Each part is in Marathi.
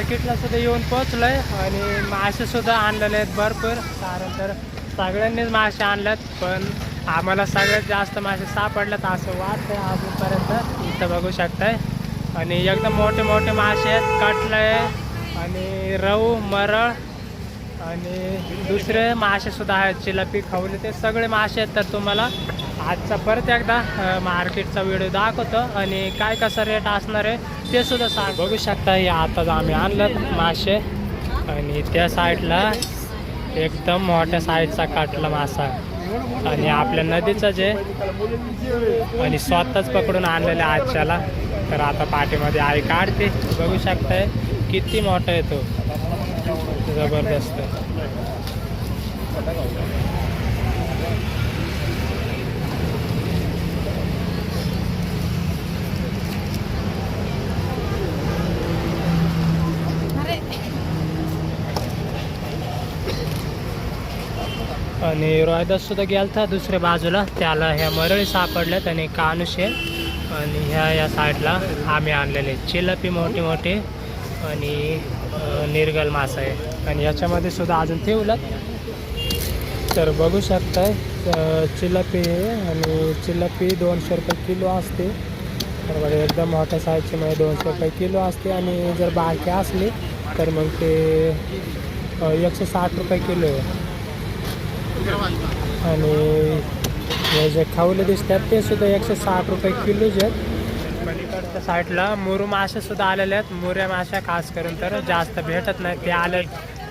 मार्केटला सुद्धा येऊन आहे आणि मासे सुद्धा आणलेले आहेत भरपूर. कारण तर सगळ्यांनीच मासे आणल्यात पण आम्हाला सगळ्यात जास्त मासे सापडल्यात असं वाटतंय अजूनपर्यंत. इथं बघू शकताय. आणि एकदम मोठे मोठे मासे आहेत कटले आणि रहू मरळ आणि दुसरे मासे सुद्धा आहेत चिलापी खवले ते सगळे मासे आहेत तर तुम्हाला आजचा परत एकदा मार्केटचा व्हिडिओ दाखवतो आणि काय कसा रेट असणार आहे ते सुद्धा सांग. बघू शकता हे आताच आम्ही आणलं मासे. आणि त्या साईडला एकदम मोठ्या साईजचा काटला मासा. आणि आपल्या नदीचं जे आणि स्वतःच पकडून आणलेलं आहे आजच्याला. तर आता पाठीमध्ये आई काढते. बघू शकताय किती मोठा आहे तो. जबरदस्त. आणि रॉयदाससुद्धा गेल होता दुसऱ्या बाजूला. त्याला ह्या मरळी सापडल्यात आणि कानुशे आणि ह्या या साईडला आम्ही आणलेले चिलपी मोठे मोठे आणि निर्गल मासा आहे. आणि याच्यामध्ये सुद्धा अजून ठेवलं तर बघू शकताय चिलपी आणि चिलपी दोनशे रुपये किलो असते. तर एकदम मोठ्या साईजची म्हणजे दोनशे रुपये किलो असते. आणि जर बारकी असली तर मग ते एकशे साठ रुपये किलो आहे. आणि हे जे खावले दिसतात ते सुद्धा एकशे साठ रुपये किलोच आहेत. पलीकडच्या साईडला मुरू मासे सुद्धा आलेले आहेत. मुऱ्या माश्या खास करून तर जास्त भेटत नाही ते आले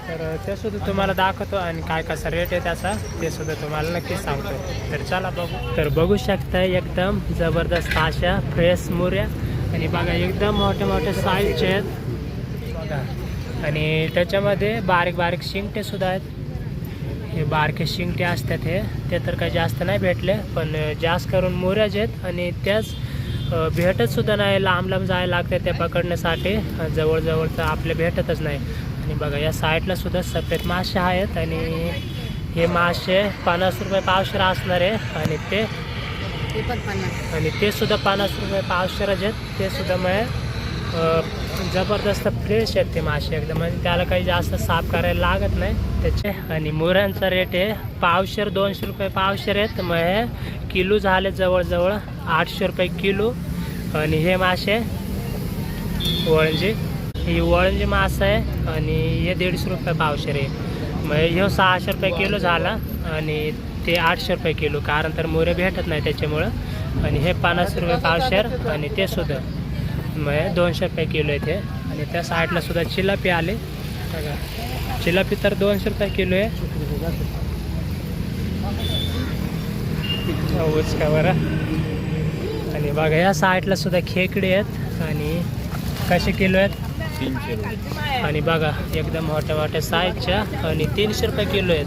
तर ते सुद्धा तुम्हाला दाखवतो आणि काय कसा रेट आहे त्याचा ते सुद्धा तुम्हाला नक्कीच सांगतो. तर चला बघू. तर बघू शकता एकदम जबरदस्त अशा फ्रेश मुऱ्या. आणि बघा एकदम मोठे मोठे साईजचे आहेत. आणि त्याच्यामध्ये बारीक बारीक शिंगटे सुद्धा आहेत. हे बारके शिंगटे असतात हे ते तर काही जास्त नाही भेटले पण जास्त करून मोऱ्याच आहेत आणि त्याच अ, भेटत सुद्धा नाही लांब लांब जायला लागते ते पकडण्यासाठी जवळजवळ तर आपले भेटतच नाही. आणि बघा या साईडला सुद्धा सफेद मासे आहेत आणि हे मासे पन्नास रुपये पावशेर असणार आहे आणि ते आणि ते सुद्धा पन्नास रुपये पावशेरच आहेत. ते सुद्धा मग जबरदस्त फ्रेश आहेत ते मासे एकदम. म्हणजे त्याला काही जास्त साफ करायला लागत नाही. त्याचे आणि मोऱ्यांचा रेट आहे पावशेर दोनशे रुपये पावशेर आहेत. मग हे किलो झाले जवळजवळ आठशे रुपये किलो. आणि हे मासे वळंजी. ही वळंजी मासं आहे आणि हे दीडशे रुपये पावशेर आहे. मग ह्यो सहाशे रुपये किलो झाला आणि ते आठशे रुपये किलो. कारण तर मोरे भेटत नाही त्याच्यामुळं. आणि हे पन्नास रुपये पावशेर आणि ते सुद्धा. मग दोनशे रुपये किलो आहे ते. आणि त्या साईडला सुद्धा चिलापी आले. बघा. चिलापी तर दोनशे रुपये किलो आहे. का बरं. आणि बघा या साईडला सुद्धा खेकडे आहेत. आणि कसे किलो आहेत? आणि बघा एकदम मोठ्या मोठ्या साईजच्या आणि तीनशे रुपये किलो आहेत.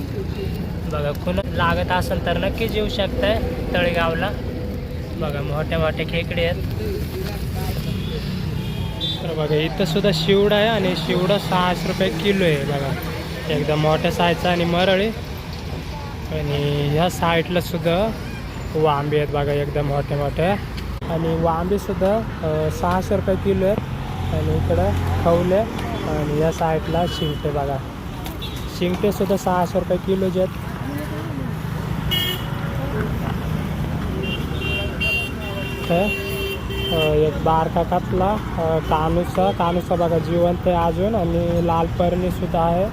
बघा कोण लागत असेल तर नक्कीच येऊ शकताय तळेगावला. बघा मोठ्या मोठ्या खेकडे आहेत. तर बघा इथं सुद्धा शिवडा आहे आणि शिवडा सहाशे रुपये किलो आहे बघा. एकदम मोठ्या साईजचा आणि मरळी आणि ह्या साईडला सुद्धा वांबे आहेत बघा एकदम मोठ्या मोठ्या आणि वांबे सुद्धा सहाशे रुपये किलो आहेत आणि इकडं खवले आणि या साईडला शिंगटे बघा. शिंगटे सुद्धा सहाशे रुपये किलोचे आहेत. तर एक बारका कातला कानुसा. कानूचा बघा जिवंत आहे अजून आणि लाल सुद्धा आहे.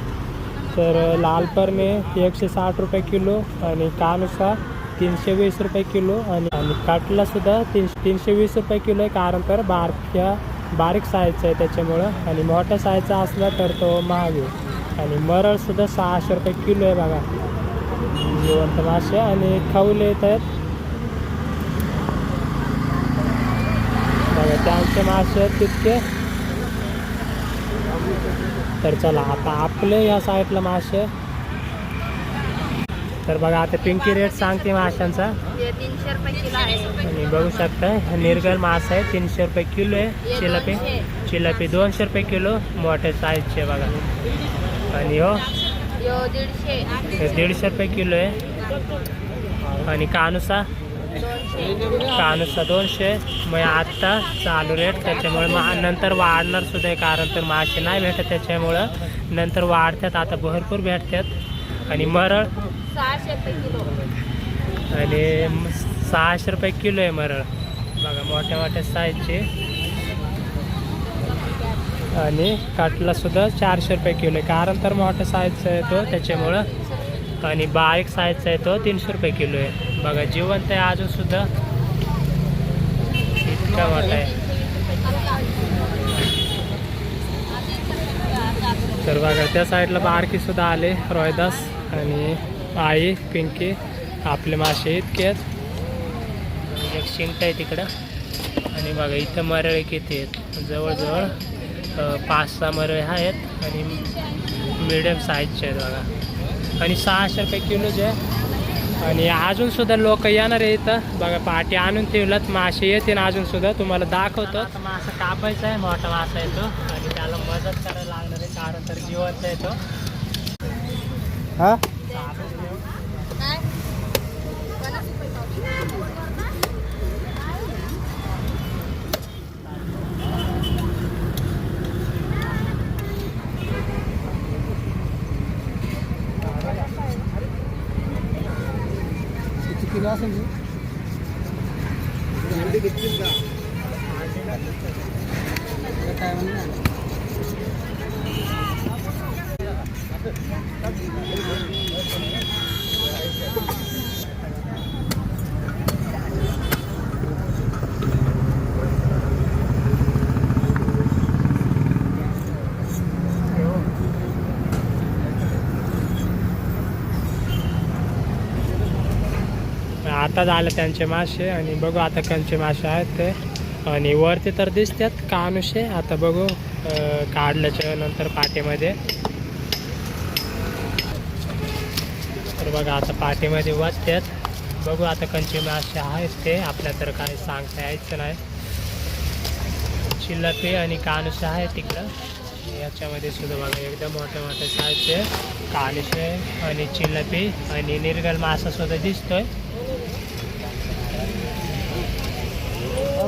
तर लाल परणी एकशे साठ रुपये किलो आणि कानुसा तीनशे वीस रुपये किलो आणि आणि काटला सुद्धा तीनशे वीस रुपये किलो आहे. कारण तर बारक्या बारीक साईजचा आहे त्याच्यामुळं. आणि मोठ्या साईजचा असला तर तो महाग आहे. आणि मरळसुद्धा सहाशे रुपये किलो आहे बघा. जिवंत मासे आणि खवले येत आहेत. बघा त्यांचे मासे आहेत तितके. तर चला आता आपले या साईडला मासे. तर बघा आता पिंकी रेट सांगते माशांचा. आणि बघू शकता निर्गल मासा आहे तीनशे रुपये किलो आहे. चिलापी चिलापी दोनशे रुपये किलो मोठे साईजचे बघा. आणि हो हे दीडशे रुपये किलो आहे. आणि कानुसा कानूचा दोनशे मग आत्ता चालू रेट त्याच्यामुळे मा नंतर वाढणार सुद्धा आहे कारण तर मासे नाही भेटत त्याच्यामुळं नंतर वाढतात. आता भरपूर भेटतात. आणि मरळ. आणि सहाशे रुपये किलो आहे मरळ. बघा मोठ्या मोठ्या साईजचे आणि काटला सुद्धा चारशे रुपये किलो आहे. कारण तर मोठ्या साईजचा येतो त्याच्यामुळं. आणि बारीक साईजचा येतो तीनशे रुपये किलो आहे. बघा जिवंत आहे अजून सुद्धा. इतका वाट आहे. तर बघा त्या साईडला बारकी सुद्धा आले रोहिदास आणि आई पिंकी आपले मासे इतके आहेत. एक शिंक आहे तिकडं. आणि बघा इथं मरळे किती आहेत. जवळजवळ पाच सहा मरळे आहेत. आणि मिडियम साईजचे आहेत बघा. आणि सहाशे रुपये किलोचे आहे आणि अजून सुद्धा लोक येणार आहे इथं. बघा पाठी आणून ठेवलं मासे येतील अजून सुद्धा तुम्हाला दाखवतो. मासा कापायचा आहे मोठा मासा येतो. आणि त्याला मदत करायला लागणार आहे कारण तर जिवंत येतो हा? किती किलो आता झालं त्यांचे मासे आणि बघू आता कंचे मासे आहेत ते. आणि वरती तर दिसतात कानुशे. आता बघू काढल्याच्या नंतर पाठीमध्ये. तर बघा आता पाठीमध्ये वाचतात बघू आता कंचे मासे आहेत ते. आपल्या तर काय सांगता यायचं नाही. चिल्लपी आणि कानुसे आहे तिकडं. याच्यामध्ये सुद्धा बघा एकदम मोठे मोठे साईजचे कानुसे आणि चिल्लपी आणि निर्गल मासा सुद्धा दिसतोय.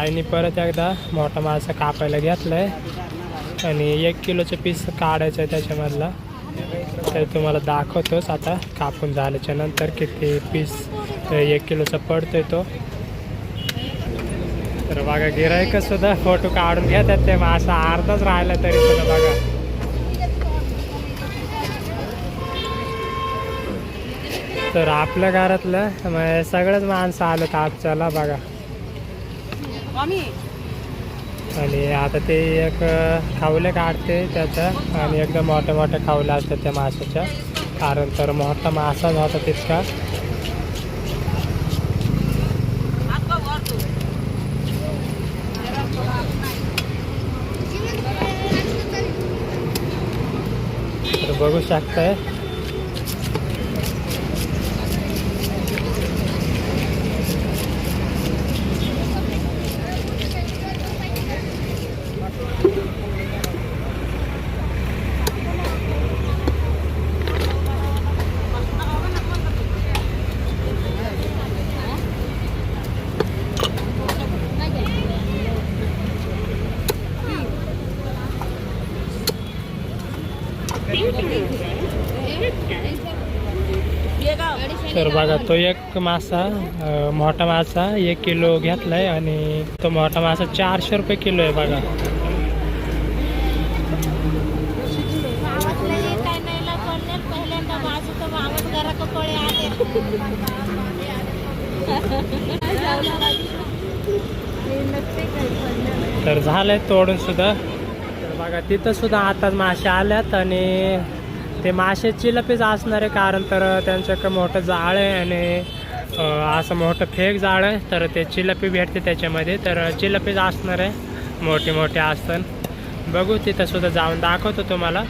आईने परत एकदा मोठा मासा कापायला घेतलाय. आणि एक किलोचं पीस काढायचं आहे त्याच्यामधला. तर तुम्हाला दाखवतोच आता कापून झाल्याच्यानंतर किती पीस एक किलोचा पडतोय तो. तर बघा गिरायक सुद्धा फोटो काढून घेतात ते मासा. अर्धाच राहिला तरी सुद्धा बघा. तर आपल्या घरातलं सगळंच माणसं आलं आजच्याला बघा. आणि आता ते एक खावले काढते त्याचं आणि एकदम मोठ्या मोठ्या खावल्या असतात त्या माशाच्या. कारण तर मोठा मासाच होता तितका. तर बघू शकताय तर बघा तो एक मासा मोठा मासा एक किलो घेतलाय आणि तो मोठा मासा चारशे रुपये किलो आहे बघा. तर तर झालंय तोडून सुद्धा. बघा तिथं सुद्धा आताच मासे आल्यात आणि ते मासे चिलपीच असणार आहे कारण तर त्यांच्याकडे मोठं जाळ आहे आणि असं मोठं फेक जाळ आहे तर ते चिलपी भेटते त्याच्यामध्ये. तर चिलपीच असणार आहे मोठे मोठे असतात बघू तिथं सुद्धा जाऊन दाखवतो तुम्हाला.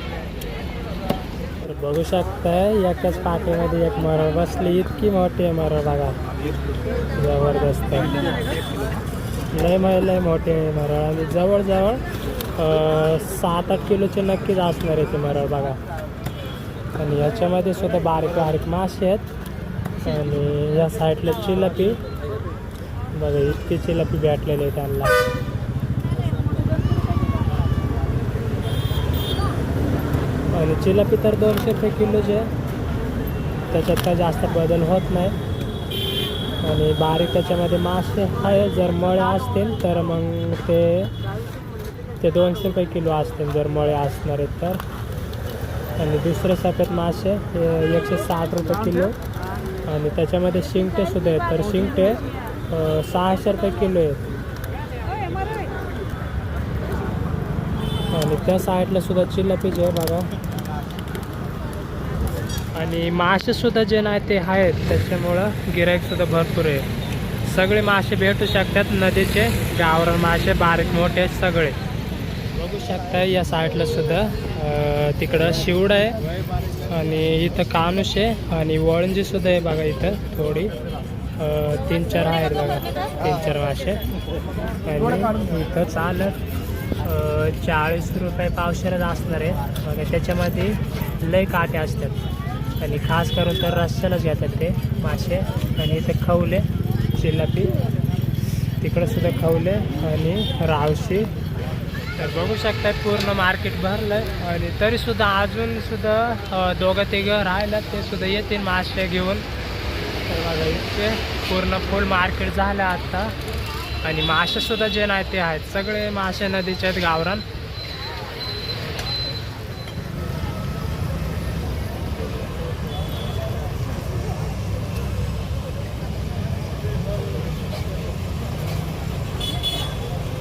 तर बघू शकताय एकाच पाठीमध्ये एक मरळ बसली. इतकी मोठी आहे मरळ बघा. जबरदस्त. लय मै लय मोठी आहे मरळ. आणि जवळजवळ सात आठ किलोचे नक्कीच असणार आहे ते मरळ बघा. आणि याच्यामध्ये सुद्धा बारीक बारीक मासे आहेत. आणि या साईडला चिलपी. बघा इतकी चिलपी भेटलेली आहे त्यांना. आणि चिलपी तर दोनशे रुपये किलोचे आहे. त्याच्यात काय जास्त बदल होत नाही. आणि बारीक त्याच्यामध्ये मासे आहे जर मळे असतील तर मग ते ते दोनशे रुपये किलो असतील जर मळे असणार आहेत तर. आणि दुसरे सफेद मासे एकशे साठ रुपये किलो आणि त्याच्यामध्ये शिंगटे सुद्धा आहेत. तर शिंगटे सहाशे रुपये किलो आहेत. आणि त्या साईडला सुद्धा चिल्लपीच आहे बघा. आणि मासे सुद्धा जे नाही ते आहेत त्याच्यामुळं गिराईक सुद्धा भरपूर आहे. सगळे मासे भेटू शकतात नदीचे. गावरान मासे बारीक मोठे सगळे. बघू शकता या साईडला सुद्धा. तिकडं शिवड आहे आणि इथं कानुश आहे आणि वळंजी सुद्धा आहे बघा इथं थोडी. तीन चार आहेत बघा तीन चार मासे आणि इथं चालत चाळीस रुपये पावशेरच असणार आहे. बघा त्याच्यामध्ये लय काटे असतात. आणि खास करून तर रस्त्यालाच घेतात ते मासे. आणि इथे खवले चिल्लापी तिकडं सुद्धा खवले आणि रावशी तर बघू शकता पूर्ण मार्केट भरलं आहे आणि तरीसुद्धा अजून सुद्धा दोघं तिघं राहिलं ते सुद्धा येतील मासे घेऊन. तर बघा इतके पूर्ण फुल मार्केट झालं आता. आणि मासे सुद्धा जे नाही ते आहेत सगळे मासे नदीचे आहेत गावरान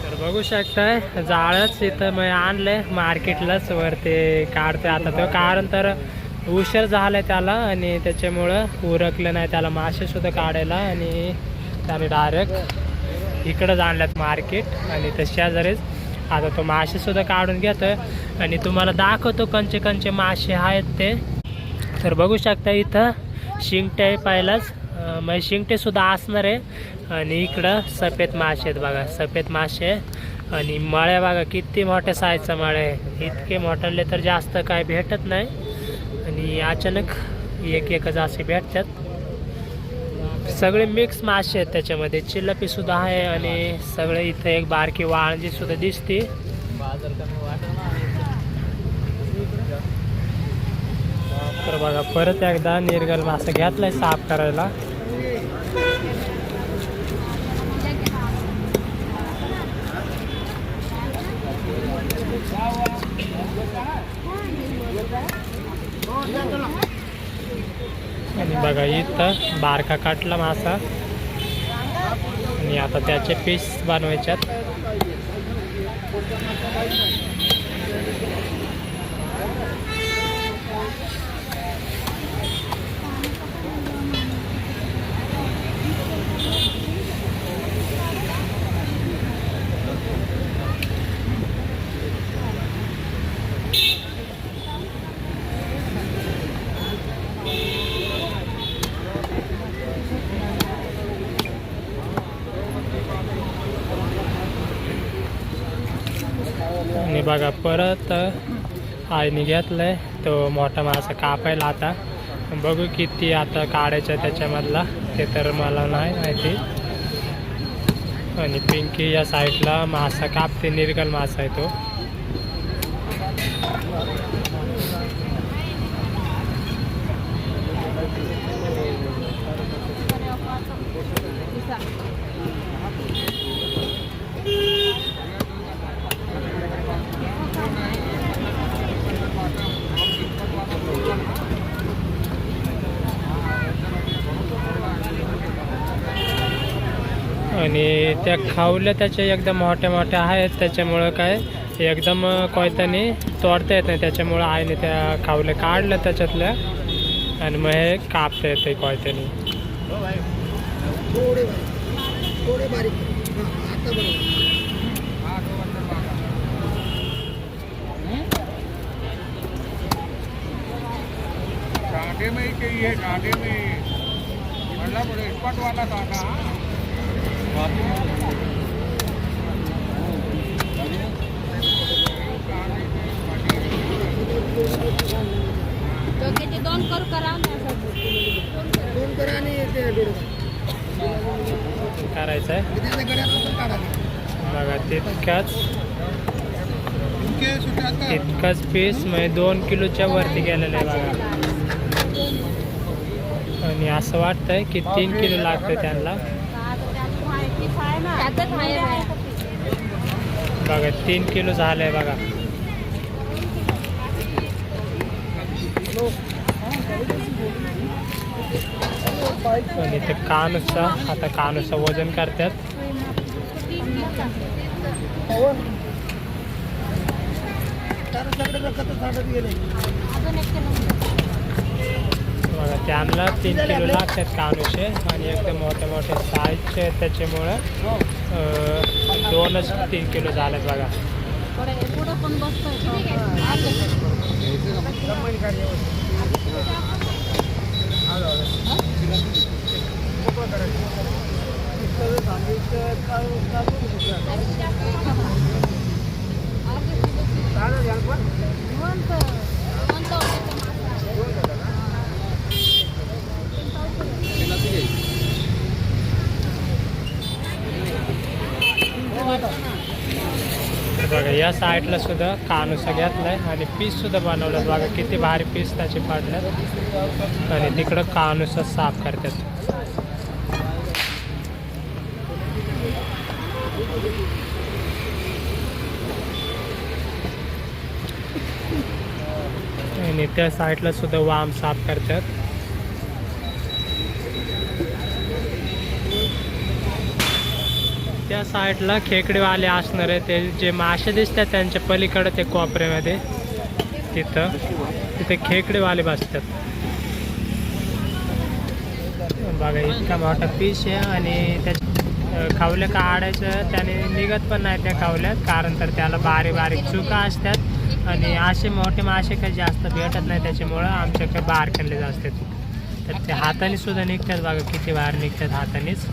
तर बघू शकताय जाळच इथं मी आणलंय. मार्केटलाच वरती काढते आता तो. कारण तर उशीर झालाय त्याला आणि त्याच्यामुळं उरकलं नाही त्याला मासे सुद्धा काढायला आणि त्याने डायरेक्ट इकडंच आणल्यात मार्केट आणि त्या शेजारीच. आता तो मासे सुद्धा काढून घेतोय आणि तुम्हाला दाखवतो कंचे कंचे मासे आहेत ते. तर बघू शकता इथं शिंगटे पाहिलाच. म्हणजे शिंगटे सुद्धा असणार आहे. आणि इकडं सफेद मासे आहेत बघा. सफेद मासे आणि मळ्या बघा किती मोठ्या साईजचा मळे आहे. इतके मोठ्याले तर जास्त काय भेटत नाही. आणि अचानक एक एकच असे भेटतात. सगळे मिक्स मासे आहेत त्याच्यामध्ये. चिलपीसुद्धा आहे आणि सगळे इथं एक बारकी वाळंजी सुद्धा दिसते. तर बघा परत एकदा निर्गल मासा घेतलाय साफ करायला. आणि बघा इथं बारका काटला मासा. आणि आता त्याचे पीस बनवायच्यात. आणि बघा परत आईने घेतलाय. तो मोठा मासा कापायला आता. बघू किती आता काढायचं त्याच्यामधला. ते तर मला नाही माहिती. आणि पिंकी या साईडला मासा कापते निर्गल मासा आहे तो. आणि त्या खावल्या त्याच्या एकदम मोठ्या मोठ्या आहेत. त्याच्यामुळं काय एकदम कोयताने तोडता येत नाही. त्याच्यामुळं आईने त्या खावल्या काढल्या त्याच्यातल्या आणि मग हे कापता येते कोयत्याने. काटे में ही चाहिए काटे में मतलब वाला काटा दोन करू करा. दोन करा आणि ते डोळे करायचं आहे. बघा तितकाच तितकाच पीस म्हणजे दोन किलोच्या वरती गेलेलं आहे बघा. आणि असं वाटतंय की तीन किलो लागतं त्यांना. बघा तीन किलो झालंय बघा. आणि इथे कानुसा आता कानुसा वजन करतात. गेले अजून एक किलो. बघा त्यांना तीन किलो लागतात कानुसे आणि एकदम मोठे मोठे साईजचे आहेत त्याच्यामुळं दोनच तीन किलो झालेत बघा. पुढे पुढं पण बसतोय तर बघा या साईडला सुद्धा कानुसा घेतलाय आणि पीस सुद्धा बनवलं. बघा किती भारी पीस त्याचे पाडल्यात आणि तिकडं कानुसा साफ करतात. आणि त्या साईडला सुद्धा वाम साफ करतात. त्या साईडला खेकडेवाले असणार आहे ते जे मासे दिसतात त्यांच्या पलीकडे ते कोपऱ्यामध्ये तिथं तिथे खेकडेवाले बसतात. बघा इतका मोठा पीस आहे आणि त्या खावले खावल्या काढायचं त्याने निघत पण नाही त्या खावल्यात कारण तर त्याला बारीक बारीक चुका असतात आणि असे मोठे मासे काही जास्त भेटत नाही त्याच्यामुळं आमच्याकडे बारकणले असतात. तर ते हाताने सुद्धा निघतात बघा किती बाहेर निघतात हातानेच.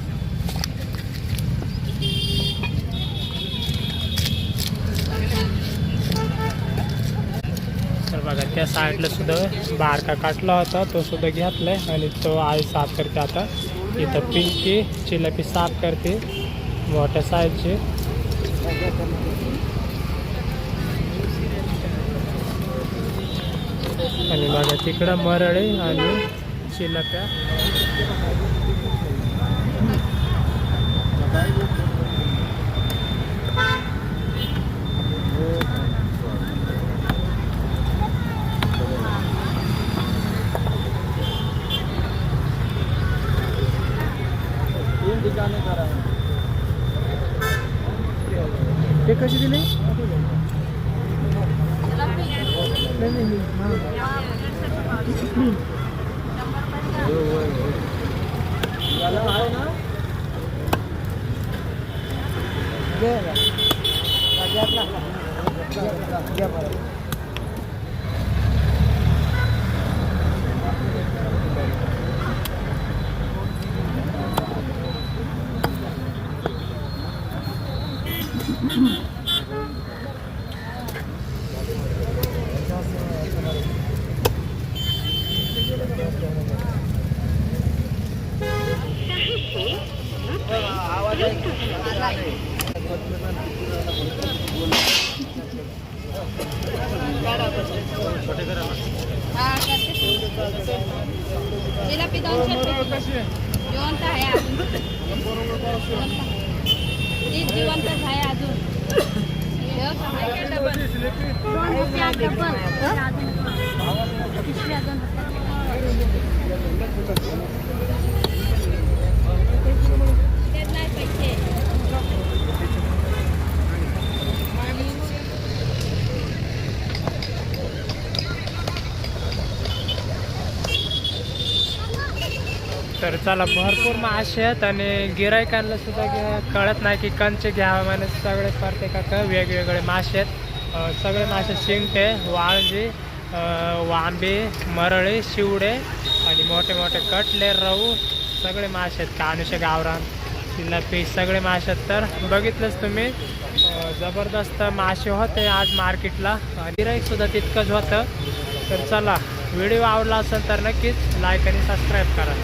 त्या साईडला सुद्धा बारका काटला होता. तो सुद्धा घेतलाय आणि तो आई साफ करते आता. इथं पिंकी चिलपी साफ करते. मोठ्या साईजची आणि बघा तिकडं मरळे आणि चिलप्या तीन ठिकाणी करा ते कशी दिली आहे ना घे बा. हा, घ्या जिलापी दोनशे रुपये जिवंत आहे अजून तीच जिवंत आहे अजून हे आहे का डबल? दोन रुपया डबल. पिशव्या दोन देत नाही पैसे तर चला भरपूर मासे आहेत आणि गिरायकांना सुद्धा कळत नाही की कंचे घ्यावे म्हणजे सगळे प्रत्येकाक वेगवेगळे मासे आहेत. सगळे मासे शिंगटे वाळजी वांबे मरळे शिवडे आणि मोठे मोठे कटले रहू सगळे मासे आहेत. कानुशे गावरान. तिला पेज सगळे मासे तर बघितलंच तुम्ही जबरदस्त मासे होते आज मार्केटला. गिराईकसुद्धा तितकंच होतं. तर चला व्हिडिओ आवडला असेल तर नक्कीच लाईक आणि सबस्क्राईब करा.